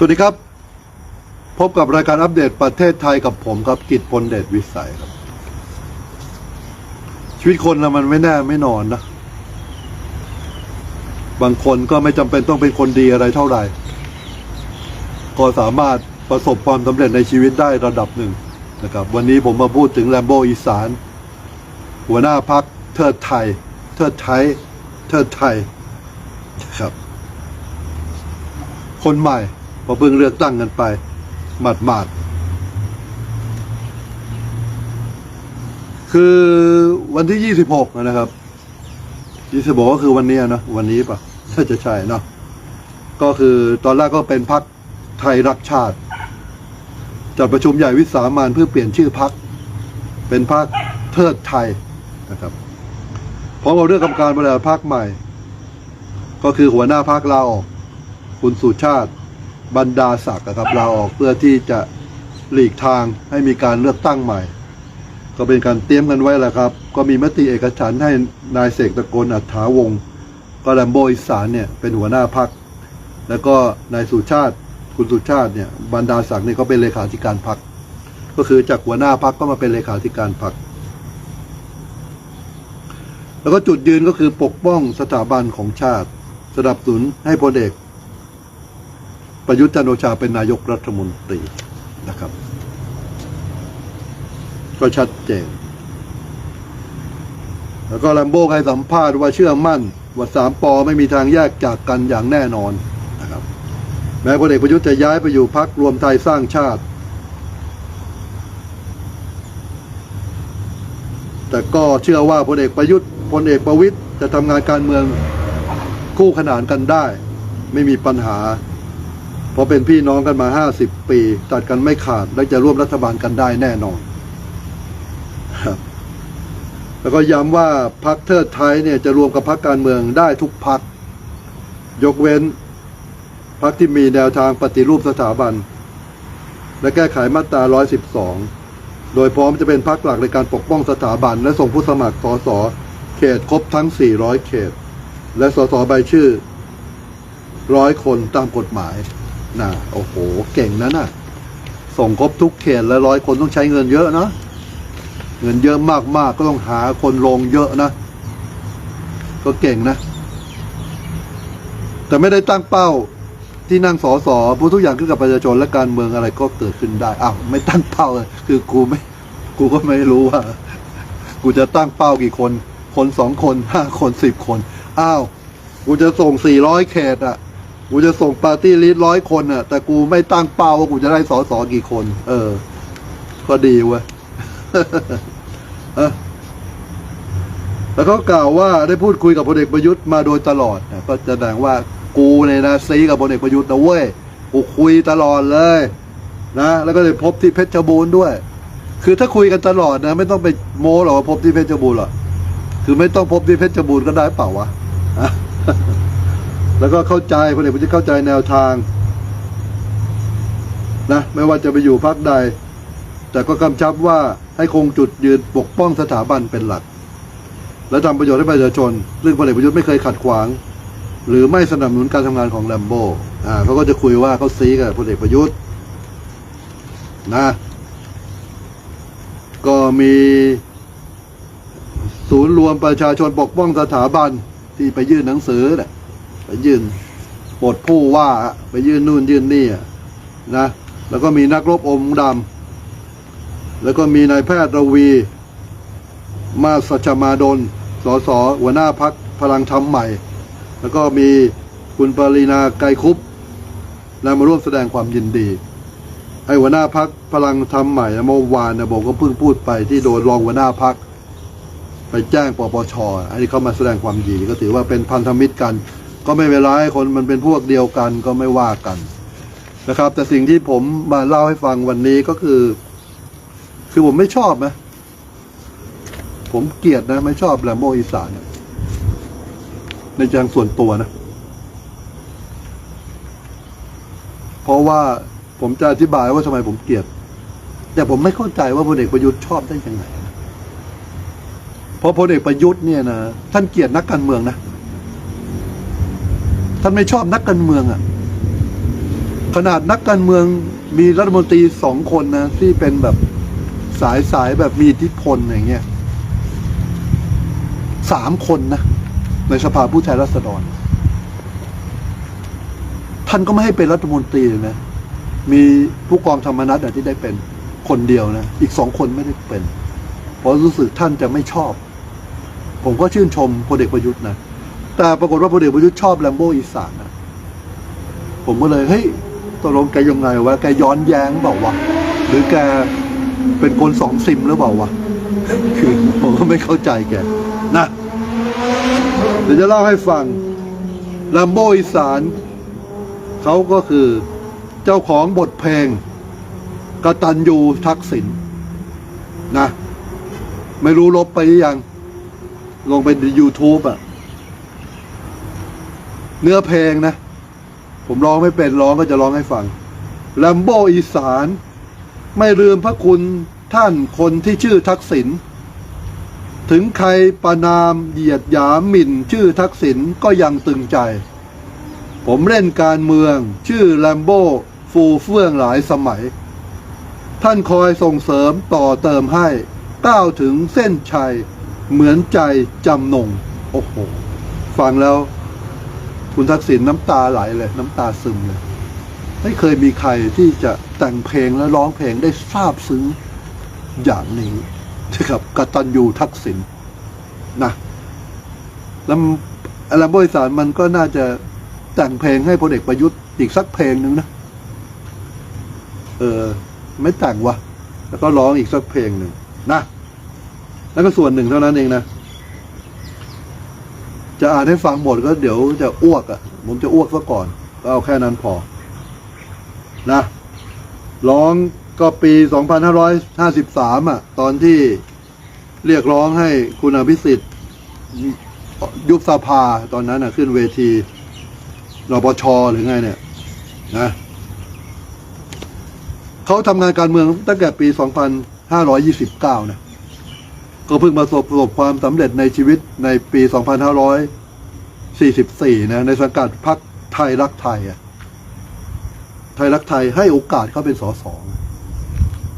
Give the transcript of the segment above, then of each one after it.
สวัสดีครับ พบกับรายการอัปเดตประเทศไทยกับผมครับกิตพลเดชวิสัยครับ ชีวิตคนนะมันไม่แน่ไม่นอนนะ บางคนก็ไม่จำเป็นต้องเป็นคนดีอะไรเท่าไหร่ ก็สามารถประสบความสำเร็จในชีวิตได้ระดับหนึ่งนะครับ วันนี้ผมมาพูดถึงแลมโบอีสาน หัวหน้าพักเทิดไทย เทิดไทย เทิดไทยนะครับ คนใหม่ พอเพิ่งเลือกตั้งกันไป หมาดหมาดๆคือวันที่ยี่สิบหกนะครับยี่สิบหกก็คือวันนี้นะวันนี้ปะถ้าจะใช่เนาะก็คือตอนแรกก็เป็นพักไทยรักชาติ จัดประชุมใหญ่วิสามันเพื่อเปลี่ยนชื่อพัก เป็นพักเทิดไทยนะครับพร้อมกับเรื่องกรรมการบริหารพักใหม่ ก็คือหัวหน้าพักลาออก คุณสุชาติ บรรดาศักดิ์ครับลาออกเพื่อที่จะหลีกทางให้มีการเลือกตั้งใหม่ ก็เป็นการเตรียมกันไว้แหละครับ ก็มีมติเอกฉันท์ให้นายเสกตะโกนอัฏฐาวงศ์ก็แลมโบอีสานเนี่ยเป็นหัวหน้าพัก แล้วก็นายสุชาติคุณสุชาติเนี่ยบรรดาศักดิ์เนี่ยก็เป็นเลขาธิการพักก็คือจากหัวหน้าพักก็มาเป็นเลขาธิการพักแล้วก็จุดยืนก็คือปกป้องสถาบันของชาติ สนับสนุนให้พลเอก ประยุทธ์จันโอชาเป็นนายกรัฐมนตรีนะครับ ก็ชัดเจน แล้วก็แลมโบ้ให้สัมภาษณ์ว่าเชื่อมั่น ว่าสามปอไม่มีทางแยกจากกันอย่างแน่นอนนะครับ แม้พลเอกประยุทธ์จะย้ายไปอยู่พักรวมไทยสร้างชาติ แต่ก็เชื่อว่าพลเอกประยุทธ์พลเอกประวิตยจะทำงานการเมืองคู่ขนานกันได้ ไม่มีปัญหา ราะเป็นพี่น้องกันมาห้าสิบปี ตัดกันไม่ขาด และจะร่วมรัฐบาลกันได้แน่นอนครับแล้วก็ย้ำว่าพักเทิดไทยเนี่ยจะรวมกับพักการเมืองได้ทุกพักยกเว้นพักที่มีแนวทางปฏิรูปสถาบัน และแก้ไขมาตรา 112 โดยพร้อมจะเป็นพักหลักในการปกป้องสถาบัน และส่งผู้สมัครสสเขตครบทั้ง 400 เขต และสสใบชื่อร้อยคนตามกฎหมาย น่ะ โอ้โห เก่งนะน่ะ ส่งครบทุกเขตและร้อยคนต้องใช้เงินเยอะนะ เงินเยอะมากๆก็ต้องหาคนลงเยอะนะ ก็เก่งนะ แต่ไม่ได้ตั้งเป้าที่นั่งสอสอพูดทุกอย่างขึ้นกับประชาชนและการเมืองอะไรก็เกิดขึ้นได้อ้าวไม่ตั้งเป้าเลยคือกูไม่ กูก็ไม่รู้ว่า กูจะตั้งเป้ากี่คน คนสองคนห้าคนสิบคน อ้าว กูจะส่งสี่ร้อยเขตอะ กูจะส่งปาร์ตี้ลิสต์ร้อยคนอะ แต่กูไม่ตั้งเป้าว่ากูจะได้สอสอกี่คน เออ ก็ดีเว้ยแล้วก็กล่าวว่าได้พูดคุยกับพลเอกประยุทธ์มาโดยตลอดนะก็แสดงว่ากูเนี่ยนะซีกับพลเอกประยุทธ์นะเว้ยกูคุยตลอดเลย นะแล้วก็ได้พบที่เพชรบูรณ์ด้วย คือถ้าคุยกันตลอดนะ ไม่ต้องไปโม้หรอกว่าพบที่เพชรบูรณ์หรอกคือไม่ต้องพบที่เพชรบูรณ์ก็ได้เปล่าวะฮะ แล้วก็เข้าใจพลเอกประยุทธ์เข้าใจแนวทางนะไม่ว่าจะไปอยู่พักใด แต่ก็กำชับว่าให้คงจุดยืนปกป้องสถาบันเป็นหลัก และทำประโยชน์ให้ประชาชนซึ่งพลเอกประยุทธ์ไม่เคยขัดขวาง หรือไม่สนับสนุนการทำงานของแลมโบอ่าเขาก็จะคุยว่าเขาซีกับพลเอกประยุทธ์นะก็มีศูนย์รวมประชาชนปกป้องสถาบันที่ไปยื่นหนังสือเนี่ย ไปยื่นบทผู้ว่าไปยื่นนู่นยื่นนี่นะแล้วก็มีนักรบอมดำแล้วก็มีนายแพทย์ระวี มาสชมาดลสสหัวหน้าพักพลังธรรมใหม่ แล้วก็มีคุณปรีนาไกรคุปนะมาร่วมแสดงความยินดีไอ้หัวหน้าพักพลังธรรมใหม่เมื่อวานนะบอกก็เพิ่งพูดไปที่โดนรองหัวหน้าพักไปแจ้งปปชอันนี้เขามาแสดงความยินดีก็ถือว่าเป็นพันธมิตรกัน ก็ไม่เป็นไรคนมันเป็นพวกเดียวกันก็ไม่ว่ากันนะครับ แต่สิ่งที่ผมมาเล่าให้ฟังวันนี้ก็คือ คือผมไม่ชอบนะผมเกลียดนะ ไม่ชอบแลมโบอีสานเนี่ยในทางส่วนตัวนะ เพราะว่าผมจะอธิบายว่าทำไมผมเกลียด แต่ผมไม่เข้าใจว่าพลเอกประยุทธ์ชอบได้ยังไงเพราะพลเอกประยุทธ์เนี่ยนะท่านเกลียดนักการเมืองนะ ท่านไม่ชอบนักการเมืองอะ่ะขนาดนักการเมืองมีรัฐมนตรีสองคนนะที่เป็นแบบสายสายแบบมีอิทธิพลอย่างเงี้ยสามคนนะในสภาผู้แทนราษฎร ท่านก็ไม่ให้เป็นรัฐมนตรีเลยนะ มีผู้กองธรรมนัฐที่ได้เป็นคนเดียวนะ อีกสองคนไม่ได้เป็น เพราะรู้สึกท่านจะไม่ชอบ ผมก็ชื่นชมพลเอกประยุทธ์นะ แต่ปรากฏว่าพลเอกประยุทธ์ชอบแลมโบอีสานนะผมก็เลยเฮ้ยตกลงแกยังไงวะแกย้อนแย้งเปล่าวะหรือแกเป็นคนสองซิมหรือเปล่าวะคือผมก็ไม่เข้าใจแกนะเดี๋ยวจะเล่าให้ฟังแลมโบอีสานเขาก็คือเจ้าของบทเพลงกตันยูทักษิณนะไม่รู้ลบไปหรือยัง ลงไป YouTube อะ เนื้อเพลงนะ ผมร้องไม่เป็นร้องก็จะร้องให้ฟังแลมโบอีสาน ไม่ลืมพระคุณท่านคนที่ชื่อทักษิณถึงใครประนามเหยียดหยามหมิ่นชื่อทักษิณก็ยังตึงใจ ผมเล่นการเมืองชื่อแลมโบฟูเฟื่องหลายสมัย ท่านคอยส่งเสริมต่อเติมให้ก้าวถึงเส้นชัย เหมือนใจจำนง โอ้โห ฟังแล้ว คุณทักษิณน้ำตาไหลเลยน้ำตาซึมเลย ไม่เคยมีใครที่จะแต่งเพลงและร้องเพลงได้ซาบซึ้งอย่างนี้นะครับกตัญญูทักษิณนะแล้วอลัมโบอีสานมันก็น่าจะแต่งเพลงให้พลเอกประยุทธ์อีกสักเพลงหนึ่งนะ เออ ไม่แต่งวะ แล้วก็ร้องอีกสักเพลงหนึ่งนะ แล้วก็ส่วนหนึ่งเท่านั้นเองนะ จะอ่านให้ฟังหมดก็เดี๋ยวจะอ้วกอะ่ะ ผมจะอ้วกซะก่อน ก็เอาแค่นั้นพอ นะร้องก็ปี 2553 อะ ตอนที่เรียกร้องให้คุณอภิสิทธิ์ ยุบสภาตอนนั้นอะ ขึ้นเวทีนปชหรือไงเนี่ยนะเขาทำงานการเมืองตั้งแต่ปี 2529 นะ ก็เพิ่งมาประสบประสบความสำเร็จในชีวิตในปี 2544 นะ ในสังกัดพรรคไทยรักไทยอะไทยรักไทยให้โอกาสเขาเป็นสส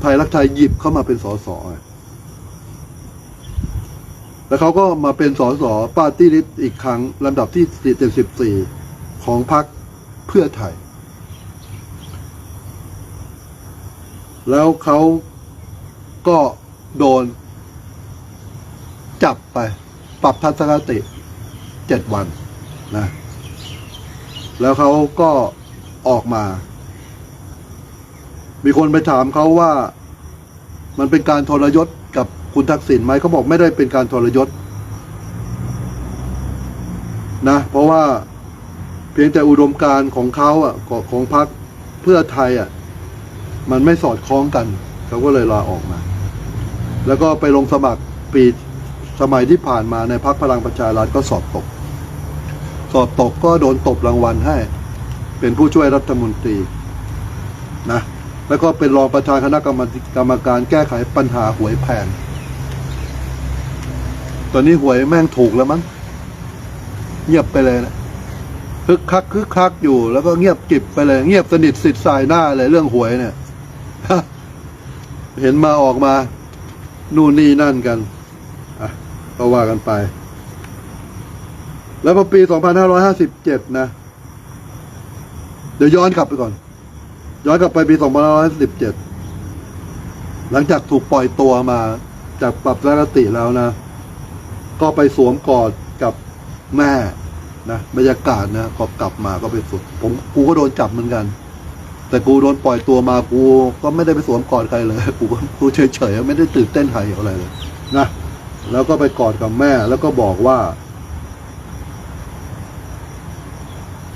ไทยรักไทยหยิบเข้ามาเป็นสสแล้วเขาก็มาเป็นสสปาร์ตี้ลิสต์อีกครั้งลำดับที่ 74 ของพรรคเพื่อไทย แล้วเขาก็โดน จับไป ปรับทัศนคติเจ็ดวันนะ แล้วเขาก็ออกมา มีคนไปถามเขาว่า มันเป็นการทรยศกับคุณทักษิณไหมเขาบอกไม่ได้เป็นการทรยศนะ เพราะว่าเพียงแต่อุดมการของเขาอะของของพรรคเพื่อไทยอะมันไม่สอดคล้องกัน เขาก็เลยลาออกมา แล้วก็ไปลงสมัครปี สมัยที่ผ่านมาในพรรคพลังประชารัฐก็สอบตก สอบตกก็โดนตบรางวัลให้ เป็นผู้ช่วยรัฐมนตรีนะแล้วก็เป็นรองประธานคณะกรรมกรรมการแก้ไขปัญหาหวยแพงตอนนี้หวยแม่งถูกแล้วมั้งเงียบไปเลยนะคึกคักคึกคักอยู่แล้วก็เงียบกิบไปเลย เงียบสนิทสิทธิ์สายหน้าเลยเรื่องหวยเนี่ย เห็นมาออกมา นู่นนี่นั่นกัน ก็ว่ากันไป แล้วพอปี 2557 นะ เดี๋ยวย้อนกลับไปก่อน ย้อนกลับไปปี 2517 หลังจากถูกปล่อยตัวมาจากปรับทัศนคติแล้วนะ ก็ไปสวมกอดกับแม่นะบรรยากาศนะก็กลับมาก็ไปสุด ผมกูก็โดนจับเหมือนกัน แต่กูโดนปล่อยตัวมากู ก็ไม่ได้ไปสวมกอดใครเลย กูก็กูเฉยๆไม่ได้ตื่นเต้นหายอะไรเลย นะ แล้วก็ไปกอดกับแม่ แล้วก็บอกว่า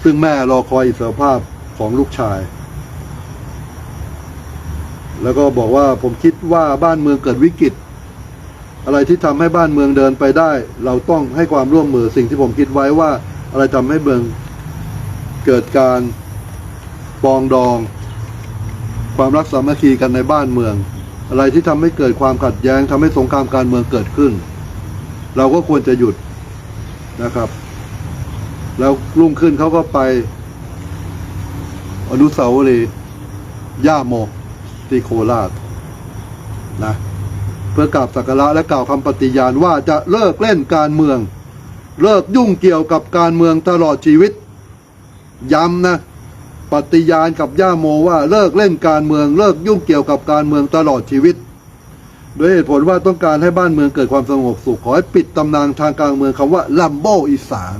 ซึ่งแม่รอคอยอิสรภาพของลูกชาย แล้วก็บอกว่าผมคิดว่าบ้านเมืองเกิดวิกฤต อะไรที่ทำให้บ้านเมืองเดินไปได้ เราต้องให้ความร่วมมือสิ่งที่ผมคิดไว้ว่า อะไรทำให้เมืองเกิดการปองดอง ความรักสามัคคีกันในบ้านเมือง อะไรที่ทำให้เกิดความขัดแย้งทำให้สงครามการเมืองเกิดขึ้น เราก็ควรจะหยุดนะครับ แล้วรุ่งขึ้นเขาก็ไป อนุสาวรีย์ย่าโมที่โคราชนะเพื่อกราบสักการะและกล่าวคำปฏิญาณว่าจะเลิกเล่นการเมือง เลิกยุ่งเกี่ยวกับการเมืองตลอดชีวิต ย้ำนะ ปฏิญาณกับย่าโมว่าเลิกเล่นการเมืองเลิกยุ่งเกี่ยวกับการเมืองตลอดชีวิต โดยเหตุผลว่าต้องการให้บ้านเมืองเกิดความสงบสุขขอให้ปิดตำนานทางการเมืองคำว่าลัมโบอีสาน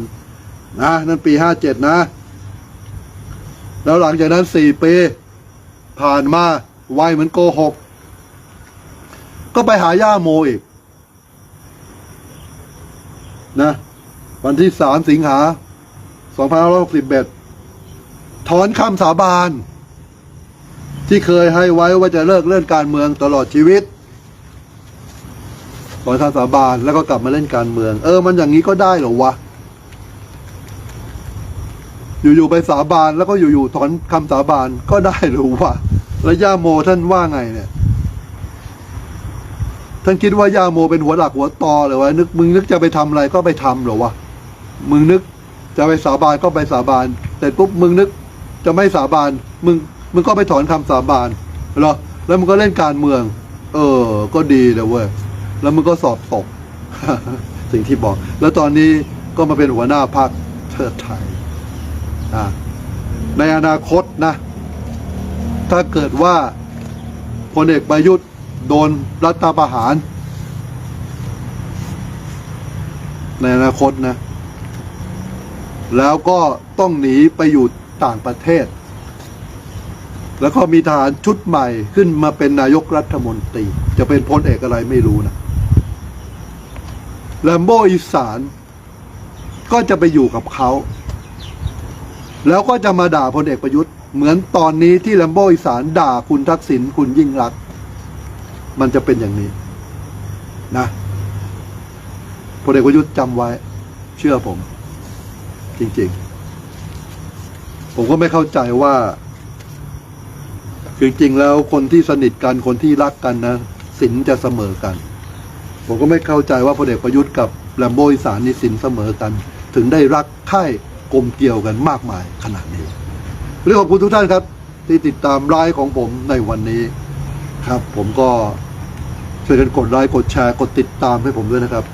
นะนั่นปีห้าเจ็ดนะ แล้วหลังจากนั้นสี่ปี ผ่านมาไวเหมือนโกหก ก็ไปหาย่าโมอีกนะวันที่สามสิงหาสองพันห้าร้อยหกสิบเอ็ด ถอนคำสาบาน ที่เคยให้ไว้ว่าจะเลิกเล่นการเมืองตลอดชีวิตถอนคำสาบานแล้วก็กลับมาเล่นการเมือง เออ มันอย่างนี้ก็ได้เหรอวะ อยู่ๆไปสาบานแล้วก็อยู่ๆถอนคำสาบานก็ได้หรือวะแล้วย่าโมท่านว่าไงเนี่ยท่านคิดว่าย่าโมเป็นหัวหลักหัวตอเลยวะนึกมึงนึกจะไปทำอะไรก็ไปทำเหรอวะมึงนึกจะไปสาบานก็ไปสาบานแต่ปุ๊บมึงนึก จะไม่สาบานมึงมึงก็ไปถอนคำสาบานเหรอแล้วมึงก็เล่นการเมือง เออ ก็ดีเลยเว้ยแล้วมึงก็สอบตก สิ่งที่บอก แล้วตอนนี้ก็มาเป็นหัวหน้าพรรคเทิดไทยอ่ในอนาคตนะ ถ้าเกิดว่าพลเอกประยุทธ์โดนรัฐประหาร ในอนาคตนะ แล้วก็ต้องหนีไปอยู่ ต่างประเทศ แล้วก็มีทหารชุดใหม่ขึ้นมาเป็นนายกรัฐมนตรี จะเป็นพลเอกอะไรไม่รู้นะแลมโบอีสานก็จะไปอยู่กับเขา แล้วก็จะมาด่าพลเอกประยุทธ์ เหมือนตอนนี้ที่แลมโบอีสานด่าคุณทักษิณคุณยิ่งรัก มันจะเป็นอย่างนี้นะพลเอกประยุทธ์จำไว้ เชื่อผม จริง ๆ ผมก็ไม่เข้าใจว่าคือจริงๆแล้วคนที่สนิทกันคนที่รักกันนะสินจะเสมอกัน ผมก็ไม่เข้าใจว่าพลเอกประยุทธ์กับแลมโบอีสานนี่สินเสมอกัน ถึงได้รักใคร่กลมเกลียวกันมากมายขนาดนี้เรื่องขอบคุณทุกท่านครับ ที่ติดตามไลฟ์ของผมในวันนี้ครับ ผมก็ช่วยกันกดไลค์กดแชร์กดติดตามให้ผมด้วยนะครับ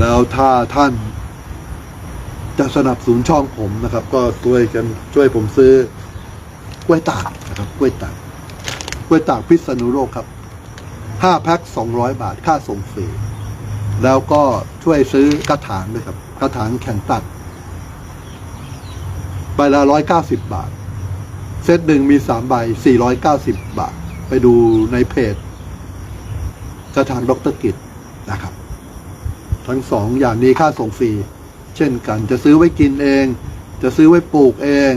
แล้วถ้าท่าน จะสนับสนุนช่องผมนะครับ ก็ช่วยกันช่วยผมซื้อกล้วยตากนะครับกล้วยตากกล้วยตากพิษณุโลกครับห้าแพ็คสองร้อยบาทค่าส่งฟรีแล้วก็ช่วยซื้อกระถางด้วยครับ กระถางแข่งตัดใบละร้อยเก้าสิบบาท เซตหนึ่งมีสามใบสี่ร้อยเก้าสิบบาท ไปดูในเพจ กระถางดรกิจนะครับ ทั้งสองอย่างนี้ค่าส่งฟรี เช่นกันจะซื้อไว้กินเอง จะซื้อไว้ปลูกเอง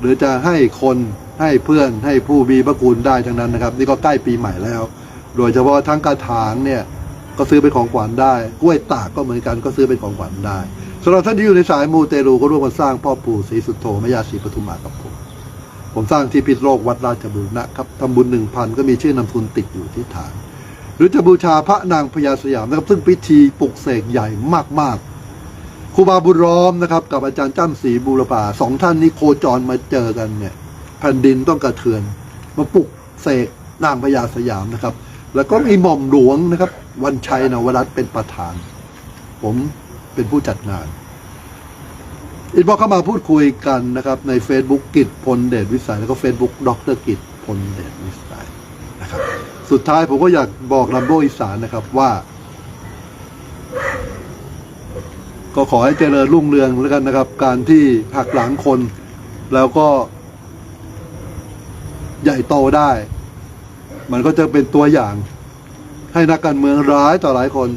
หรือจะให้คนให้เพื่อนให้ผู้มีพระคุณได้ทั้งนั้นนะครับ นี่ก็ใกล้ปีใหม่แล้ว โดยเฉพาะทั้งกระถางเนี่ยก็ซื้อเป็นของขวัญได้กล้วยตากก็เหมือนกันก็ซื้อเป็นของขวัญได้สำหรับท่านที่อยู่ในสายมูเตลูก็ร่วมกันสร้างพ่อปู่ศรีสุโธแม่ย่าศรีปทุมมากับผมผมสร้างที่พิษโลกวัดราชบุรณะครับทำบุญหนึ่งพันก็มีชื่อนามสกุลติดอยู่ที่ฐาน หรือจะบูชาพระนางพญาสยามนะครับ ซึ่งพิธีปลุกเสกใหญ่มากๆ ครูบาบุญล้อมนะครับ กับอาจารย์จ้ำศรีบูรพาสองท่านนี้โคจรมาเจอกันเนี่ย แผ่นดินต้องกระเทือน มาปลุกเสกนางพญาสยามนะครับ แล้วก็มีหม่อมหลวงนะครับ วันชัยนวรัตน์เป็นประธาน ผมเป็นผู้จัดงานอินบอกเข้ามาพูดคุยกันนะครับ ใน Facebook กิจพลเดชวิสัย แล้วก็ Facebook ดรกิจพลเดชวิสัยนะครับ สุดท้ายผมก็อยากบอกลำโบอีสานนะครับว่า ก็ขอให้เจริญรุ่งเรืองแล้วกันนะครับ การที่หักหลังคน แล้วก็ ใหญ่โตได้ มันก็จะเป็นตัวอย่าง ให้นักการเมืองร้ายต่อหลายคน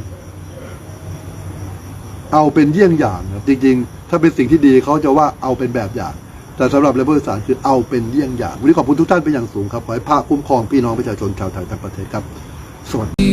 เอาเป็นเยี่ยงอย่างครับจริง ๆ ถ้าเป็นสิ่งที่ดีเขาจะว่าเอาเป็นแบบอย่าง แต่สำหรับเลเวอร์สารคือเอาเป็นเยี่ยงอย่างวันนี้ขอบคุณทุกท่านเป็นอย่างสูงครับขอให้ภาคคุ้มครองพี่น้องประชาชนชาวไทยทั้งประเทศครับสวัสดี